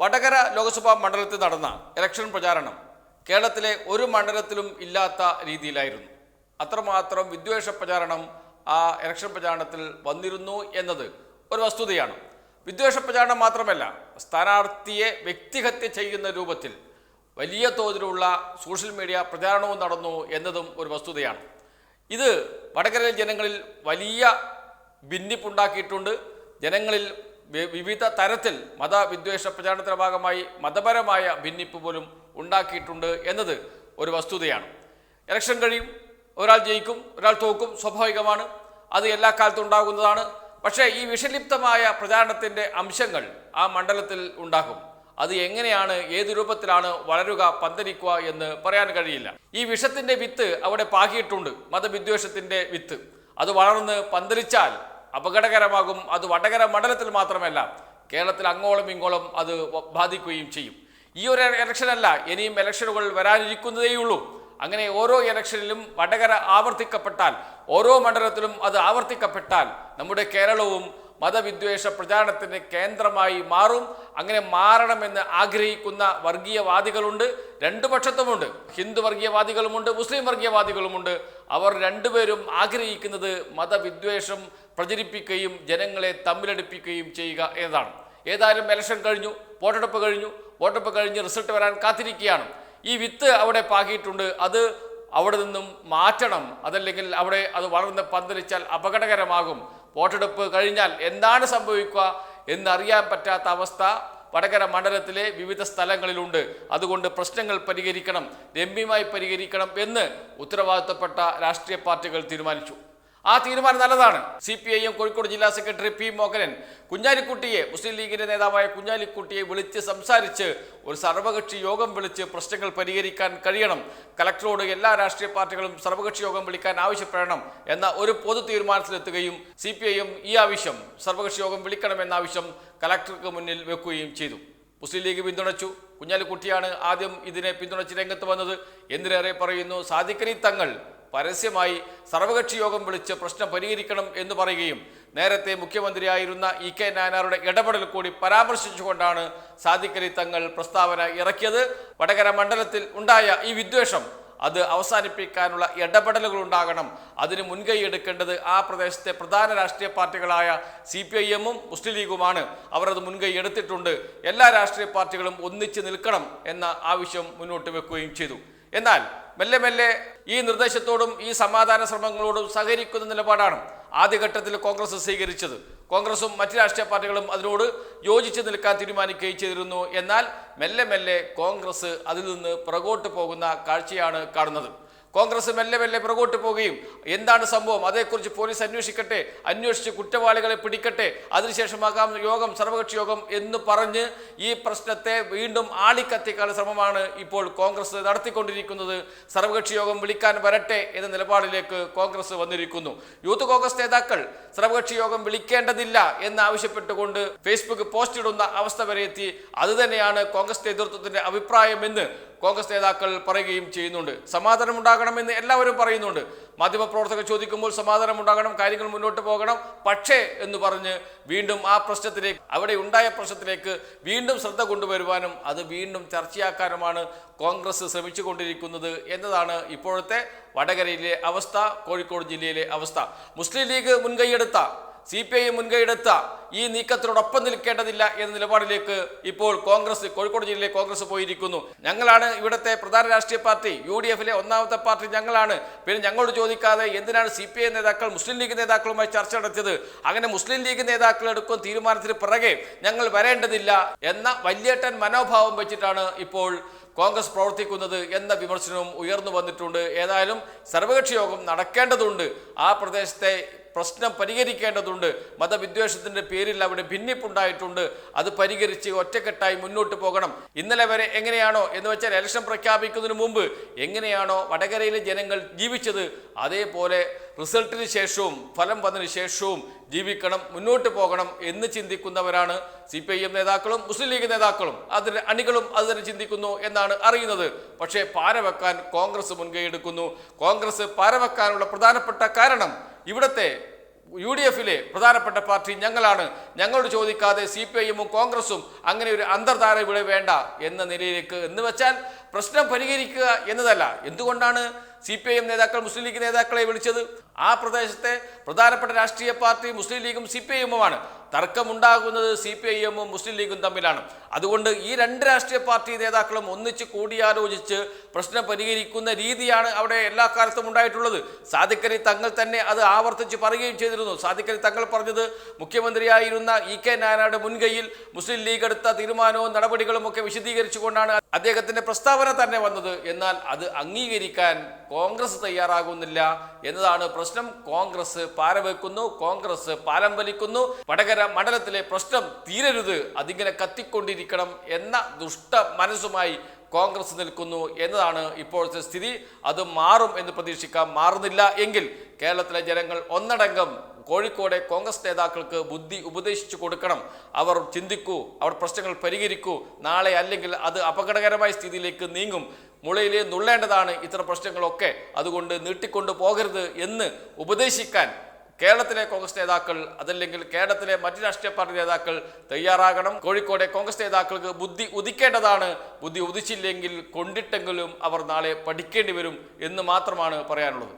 വടകര ലോക്സഭാ മണ്ഡലത്തിൽ നടന്ന ഇലക്ഷൻ പ്രചാരണം കേരളത്തിലെ ഒരു മണ്ഡലത്തിലും ഇല്ലാത്ത രീതിയിലായിരുന്നു. അത്രമാത്രം വിദ്വേഷ പ്രചാരണം ആ ഇലക്ഷൻ പ്രചാരണത്തിൽ വന്നിരുന്നു എന്നത് ഒരു വസ്തുതയാണ്. വിദ്വേഷ പ്രചാരണം മാത്രമല്ല സ്ഥാനാർത്ഥിയെ വ്യക്തിഹത്യ ചെയ്യുന്ന രൂപത്തിൽ വലിയ തോതിലുള്ള സോഷ്യൽ മീഡിയ പ്രചാരണവും നടന്നു എന്നതും ഒരു വസ്തുതയാണ്. ഇത് വടകരയിൽ ജനങ്ങളിൽ വലിയ ഭിന്നിപ്പുണ്ടാക്കിയിട്ടുണ്ട്. ജനങ്ങളിൽ വിവിധ തരത്തിൽ മതവിദ്വേഷ പ്രചാരണത്തിന്റെ ഭാഗമായി മതപരമായ ഭിന്നിപ്പ് പോലും ഉണ്ടാക്കിയിട്ടുണ്ട് എന്നത് ഒരു വസ്തുതയാണ്. ഇലക്ഷൻ കഴിയും ഒരാൾ ജയിക്കും ഒരാൾ തോക്കും സ്വാഭാവികമാണ്. അത് എല്ലാ കാലത്തും ഉണ്ടാകുന്നതാണ്. പക്ഷേ ഈ വിഷലിപ്തമായ പ്രചാരണത്തിന്റെ അംശങ്ങൾ ആ മണ്ഡലത്തിൽ ഉണ്ടാകും. അത് എങ്ങനെയാണ് ഏത് രൂപത്തിലാണ് വളരുക പന്തലിക്കുക എന്ന് പറയാൻ കഴിയില്ല. ഈ വിഷത്തിന്റെ വിത്ത് അവിടെ പാകിയിട്ടുണ്ട് മതവിദ്വേഷത്തിന്റെ വിത്ത്. അത് വളർന്ന് പന്തലിച്ചാൽ അപകടകരമാകും അത് വടകര മണ്ഡലത്തിൽ മാത്രമല്ല കേരളത്തിൽ അങ്ങോളം ഇങ്ങോളം അത് ബാധിക്കുകയും ചെയ്യും. ഈ ഒരു ഇലക്ഷനല്ല ഇനിയും ഇലക്ഷനുകൾ വരാനിരിക്കുന്നതേയുള്ളൂ. അങ്ങനെ ഓരോ ഇലക്ഷനിലും വടകര ആവർത്തിക്കപ്പെട്ടാൽ ഓരോ മണ്ഡലത്തിലും അത് ആവർത്തിക്കപ്പെട്ടാൽ നമ്മുടെ കേരളവും മതവിദ്വേഷ പ്രചാരണത്തിന്റെ കേന്ദ്രമായി മാറും. അങ്ങനെ മാറണമെന്ന് ആഗ്രഹിക്കുന്ന വർഗീയവാദികളുണ്ട് രണ്ടു പക്ഷത്തുമുണ്ട്. ഹിന്ദു വർഗീയവാദികളുമുണ്ട് മുസ്ലിം വർഗീയവാദികളുമുണ്ട്. അവർ രണ്ടുപേരും ആഗ്രഹിക്കുന്നത് മതവിദ്വേഷം പ്രചരിപ്പിക്കുകയും ജനങ്ങളെ തമ്മിലടിപ്പിക്കുകയും ചെയ്യുക എന്നതാണ്. ഏതായാലും ഇലക്ഷൻ കഴിഞ്ഞു വോട്ടെടുപ്പ് കഴിഞ്ഞു. വോട്ടെടുപ്പ് കഴിഞ്ഞ് റിസൾട്ട് വരാൻ കാത്തിരിക്കുകയാണ്. ഈ വിത്ത് അവിടെ പാകിയിട്ടുണ്ട്. അത് അവിടെ നിന്നും മാറ്റണം. അതല്ലെങ്കിൽ അവിടെ അത് വളർന്ന് പന്തലിച്ചാൽ അപകടകരമാകും. വോട്ടെടുപ്പ് കഴിഞ്ഞാൽ എന്താണ് സംഭവിക്കുക എന്നറിയാൻ പറ്റാത്ത അവസ്ഥ വടകര മണ്ഡലത്തിലെ വിവിധ സ്ഥലങ്ങളിലുണ്ട്. അതുകൊണ്ട് പ്രശ്നങ്ങൾ പരിഹരിക്കണം രമ്യമായി പരിഹരിക്കണം എന്ന് ഉത്തരവാദിത്തപ്പെട്ട രാഷ്ട്രീയ പാർട്ടികൾ തീരുമാനിച്ചു. ആ തീരുമാനം നല്ലതാണ്. C P I M Kozhikode ജില്ലാ സെക്രട്ടറി പി മോഹനൻ കുഞ്ഞാലിക്കുട്ടിയെ മുസ്ലിം ലീഗിന്റെ നേതാവായ കുഞ്ഞാലിക്കുട്ടിയെ വിളിച്ച് സംസാരിച്ച് ഒരു സർവകക്ഷി യോഗം വിളിച്ച് പ്രശ്നങ്ങൾ പരിഹരിക്കാൻ കഴിയണം. കലക്ടറോട് എല്ലാ രാഷ്ട്രീയ പാർട്ടികളും സർവകക്ഷി യോഗം വിളിക്കാൻ ആവശ്യപ്പെടണം എന്ന ഒരു പൊതു തീരുമാനത്തിലെത്തുകയും സി പി ഐ എം ഈ ആവശ്യം സർവകക്ഷി യോഗം വിളിക്കണമെന്ന ആവശ്യം കലക്ടർക്ക് മുന്നിൽ വെക്കുകയും ചെയ്തു. മുസ്ലിം ലീഗ് പിന്തുണച്ചു. കുഞ്ഞാലിക്കുട്ടിയാണ് ആദ്യം ഇതിനെ പിന്തുണച്ച് രംഗത്ത് വന്നത്. എന്തിനേറെ പറയുന്നു? സാദിഖലി തങ്ങൾ പരസ്യമായി സർവകക്ഷി യോഗം വിളിച്ച് പ്രശ്നം പരിഹരിക്കണം എന്ന് പറയുകയും നേരത്തെ മുഖ്യമന്ത്രിയായിരുന്ന ഇ കെ നായനാരുടെ ഇടപെടൽ കൂടി പരാമർശിച്ചുകൊണ്ടാണ് സാദിഖലി തങ്ങൾ പ്രസ്താവന ഇറക്കിയത്. വടകര മണ്ഡലത്തിൽ ഉണ്ടായ ഈ വിദ്വേഷം അത് അവസാനിപ്പിക്കാനുള്ള ഇടപെടലുകൾ ഉണ്ടാകണം. അതിന് മുൻകൈ എടുക്കേണ്ടത് ആ പ്രദേശത്തെ പ്രധാന രാഷ്ട്രീയ പാർട്ടികളായ സി പി ഐ എമ്മും മുസ്ലിം ലീഗുമാണ്. അവർ അത് മുൻകൈ എടുത്തിട്ടുണ്ട്. എല്ലാ രാഷ്ട്രീയ പാർട്ടികളും ഒന്നിച്ച് നിൽക്കണം എന്ന ആവശ്യം മുന്നോട്ട് വെക്കുകയും ചെയ്തു. എന്നാൽ മെല്ലെ മെല്ലെ ഈ നിർദ്ദേശത്തോടും ഈ സമാധാന ശ്രമങ്ങളോടും സഹകരിക്കുന്ന നിലപാടാണ് ആദ്യഘട്ടത്തിൽ കോൺഗ്രസ് സ്വീകരിച്ചത്. കോൺഗ്രസും മറ്റ് രാഷ്ട്രീയ പാർട്ടികളും അതിനോട് യോജിച്ച് നിൽക്കാൻ തീരുമാനിക്കുകയും ചെയ്തിരുന്നു. എന്നാൽ മെല്ലെ മെല്ലെ കോൺഗ്രസ് അതിൽ നിന്ന് പുറകോട്ട് പോകുന്ന കാഴ്ചയാണ് കാണുന്നത്. കോൺഗ്രസ് മെല്ലെ മെല്ലെ പുറകോട്ട് പോവുകയും എന്താണ് സംഭവം? അതേക്കുറിച്ച് പോലീസ് അന്വേഷിക്കട്ടെ അന്വേഷിച്ച് കുറ്റവാളികളെ പിടിക്കട്ടെ അതിനുശേഷമാകാം യോഗം സർവകക്ഷി യോഗം എന്ന് പറഞ്ഞ് ഈ പ്രശ്നത്തെ വീണ്ടും ആളിക്കത്തിക്കാനുള്ള ശ്രമമാണ് ഇപ്പോൾ കോൺഗ്രസ് നടത്തിക്കൊണ്ടിരിക്കുന്നത്. സർവകക്ഷി യോഗം വിളിക്കാൻ വരട്ടെ എന്ന നിലപാടിലേക്ക് കോൺഗ്രസ് വന്നിരിക്കുന്നു. യൂത്ത് കോൺഗ്രസ് നേതാക്കൾ സർവകക്ഷി യോഗം വിളിക്കേണ്ടതില്ല എന്ന് ആവശ്യപ്പെട്ടുകൊണ്ട് ഫേസ്ബുക്ക് പോസ്റ്റ് ഇടുന്ന അവസ്ഥ വരെ എത്തി. അതുതന്നെയാണ് കോൺഗ്രസ് നേതൃത്വത്തിന്റെ അഭിപ്രായമെന്ന് കോൺഗ്രസ് നേതാക്കൾ പറയുകയും ചെയ്യുന്നുണ്ട്. സമാധാനം ഉണ്ടാകണമെന്ന് എല്ലാവരും പറയുന്നുണ്ട്. മാധ്യമപ്രവർത്തകർ ചോദിക്കുമ്പോൾ സമാധാനം ഉണ്ടാകണം കാര്യങ്ങൾ മുന്നോട്ട് പോകണം. പക്ഷേ എന്ന് പറഞ്ഞ് വീണ്ടും ആ പ്രശ്നത്തിലേക്ക് അവിടെ ഉണ്ടായ പ്രശ്നത്തിലേക്ക് വീണ്ടും ശ്രദ്ധ കൊണ്ടുവരുവാനും അത് വീണ്ടും ചർച്ചയാക്കാനുമാണ് കോൺഗ്രസ് ശ്രമിച്ചുകൊണ്ടിരിക്കുന്നത് എന്നതാണ് ഇപ്പോഴത്തെ വടകരയിലെ അവസ്ഥ കോഴിക്കോട് ജില്ലയിലെ അവസ്ഥ. മുസ്ലിം ലീഗ് മുൻകൈയെടുത്ത സി പി ഐ മുൻകൈയെടുത്ത ഈ നീക്കത്തിനോടൊപ്പം നിൽക്കേണ്ടതില്ല എന്ന നിലപാടിലേക്ക് ഇപ്പോൾ കോൺഗ്രസ് കോഴിക്കോട് ജില്ലയിലെ കോൺഗ്രസ് പോയിരിക്കുന്നു. ഞങ്ങളാണ് ഇവിടുത്തെ പ്രധാന രാഷ്ട്രീയ പാർട്ടി യു ഡി എഫിലെ ഒന്നാമത്തെ പാർട്ടി ഞങ്ങളാണ്. പിന്നെ ഞങ്ങളോട് ചോദിക്കാതെ എന്തിനാണ് സി പി ഐ നേതാക്കൾ മുസ്ലിം ലീഗ് നേതാക്കളുമായി ചർച്ച നടത്തിയത്? അങ്ങനെ മുസ്ലിം ലീഗ് നേതാക്കൾ എടുക്കുന്ന തീരുമാനത്തിന് പിറകെ ഞങ്ങൾ വരേണ്ടതില്ല എന്ന വല്യേട്ടൻ മനോഭാവം വെച്ചിട്ടാണ് ഇപ്പോൾ കോൺഗ്രസ് പ്രവർത്തിക്കുന്നത് എന്ന വിമർശനവും ഉയർന്നു വന്നിട്ടുണ്ട്. ഏതായാലും സർവകക്ഷി യോഗം നടക്കേണ്ടതുണ്ട്. ആ പ്രദേശത്തെ പ്രശ്നം പരിഹരിക്കേണ്ടതുണ്ട്. മതവിദ്വേഷത്തിന്റെ പേരിൽ അവിടെ ഭിന്നിപ്പുണ്ടായിട്ടുണ്ട്. അത് പരിഹരിച്ച് ഒറ്റക്കെട്ടായി മുന്നോട്ട് പോകണം. ഇന്നലെ വരെ എങ്ങനെയാണോ എന്ന് വെച്ചാൽ ഇലക്ഷൻ പ്രഖ്യാപിക്കുന്നതിന് മുമ്പ് എങ്ങനെയാണോ വടകരയിലെ ജനങ്ങൾ ജീവിച്ചത് അതേപോലെ റിസൾട്ടിന് ശേഷവും ഫലം വന്നതിന് ശേഷവും ജീവിക്കണം മുന്നോട്ട് പോകണം എന്ന് ചിന്തിക്കുന്നവരാണ് സി പി ഐ എം നേതാക്കളും മുസ്ലിം ലീഗ് നേതാക്കളും. അതിന് അണികളും അത് ചിന്തിക്കുന്നു എന്നാണ് അറിയുന്നത്. പക്ഷേ പാരവെക്കാൻ കോൺഗ്രസ് മുൻകൈ എടുക്കുന്നു. കോൺഗ്രസ് പാരവെക്കാനുള്ള പ്രധാനപ്പെട്ട കാരണം ഇവിടുത്തെ യു ഡി എഫിലെ പ്രധാനപ്പെട്ട പാർട്ടി ഞങ്ങളാണ്. ഞങ്ങളോട് ചോദിക്കാതെ സി പി ഐ എമ്മും കോൺഗ്രസും അങ്ങനെ ഒരു അന്തർധാര ഇവിടെ വേണ്ട എന്ന നിലയിലേക്ക് എന്ന് വെച്ചാൽ പ്രശ്നം പരിഹരിക്കുക എന്നതല്ല. എന്തുകൊണ്ടാണ് സി പി ഐ എം നേതാക്കൾ മുസ്ലിം ലീഗ് നേതാക്കളെ വിളിച്ചത്? ആ പ്രദേശത്തെ പ്രധാനപ്പെട്ട രാഷ്ട്രീയ പാർട്ടി മുസ്ലിം ലീഗും സി പി ഐ എമ്മുമാണ് തർക്കമുണ്ടാകുന്നത് സി പി ഐ എമ്മും മുസ്ലിം ലീഗും തമ്മിലാണ്. അതുകൊണ്ട് ഈ രണ്ട് രാഷ്ട്രീയ പാർട്ടി നേതാക്കളും ഒന്നിച്ച് കൂടിയാലോചിച്ച് പ്രശ്നം പരിഹരിക്കുന്ന രീതിയാണ് അവിടെ എല്ലാ കാലത്തും ഉണ്ടായിട്ടുള്ളത്. സാദിഖലി തങ്ങൾ തന്നെ അത് ആവർത്തിച്ച് പറയുകയും ചെയ്തിരുന്നു. സാദിഖലി തങ്ങൾ പറഞ്ഞത് മുഖ്യമന്ത്രിയായിരുന്ന ഇ കെ നാരായണയുടെ മുൻകൈയിൽ മുസ്ലിം ലീഗ് എടുത്ത തീരുമാനവും നടപടികളും ഒക്കെ വിശദീകരിച്ചുകൊണ്ടാണ് അദ്ദേഹത്തിന്റെ പ്രസ്താവന തന്നെ വന്നത് എന്നാൽ അത് അംഗീകരിക്കാൻ കോൺഗ്രസ് തയ്യാറാകുന്നില്ല എന്നതാണ് പ്രശ്നം. കോൺഗ്രസ് പാരവെക്കുന്നു കോൺഗ്രസ് പാലം വലിക്കുന്നു. വടകര മണ്ഡലത്തിലെ പ്രശ്നം തീരരുത് അതിങ്ങനെ കത്തിക്കൊണ്ടിരിക്കണം എന്ന ദുഷ്ട മനസ്സുമായി കോൺഗ്രസ് നിൽക്കുന്നു എന്നതാണ് ഇപ്പോഴത്തെ സ്ഥിതി. അത് മാറും എന്ന് പ്രതീക്ഷിക്കാം. മാറുന്നില്ല എങ്കിൽ കേരളത്തിലെ ജനങ്ങൾ ഒന്നടങ്കം കോഴിക്കോടെ കോൺഗ്രസ് നേതാക്കൾക്ക് ബുദ്ധി ഉപദേശിച്ചു കൊടുക്കണം. അവർ ചിന്തിക്കൂ അവർ പ്രശ്നങ്ങൾ പരിഹരിക്കൂ. നാളെ അല്ലെങ്കിൽ അത് അപകടകരമായ സ്ഥിതിയിലേക്ക് നീങ്ങും. മുളയിലെ നുള്ളേണ്ടതാണ് ഇത്തരം പ്രശ്നങ്ങളൊക്കെ. അതുകൊണ്ട് നീട്ടിക്കൊണ്ടു പോകരുത് എന്ന് ഉപദേശിക്കാൻ കേരളത്തിലെ കോൺഗ്രസ് നേതാക്കൾ അതല്ലെങ്കിൽ കേരളത്തിലെ മറ്റു രാഷ്ട്രീയ പാർട്ടി നേതാക്കൾ തയ്യാറാകണം. കോഴിക്കോടെ കോൺഗ്രസ് നേതാക്കൾക്ക് ബുദ്ധി ഉദിക്കേണ്ടതാണ്. ബുദ്ധി ഉദിച്ചില്ലെങ്കിൽ കൊണ്ടിട്ടെങ്കിലും അവർ നാളെ പഠിക്കേണ്ടി വരും എന്ന് മാത്രമാണ് പറയാനുള്ളത്.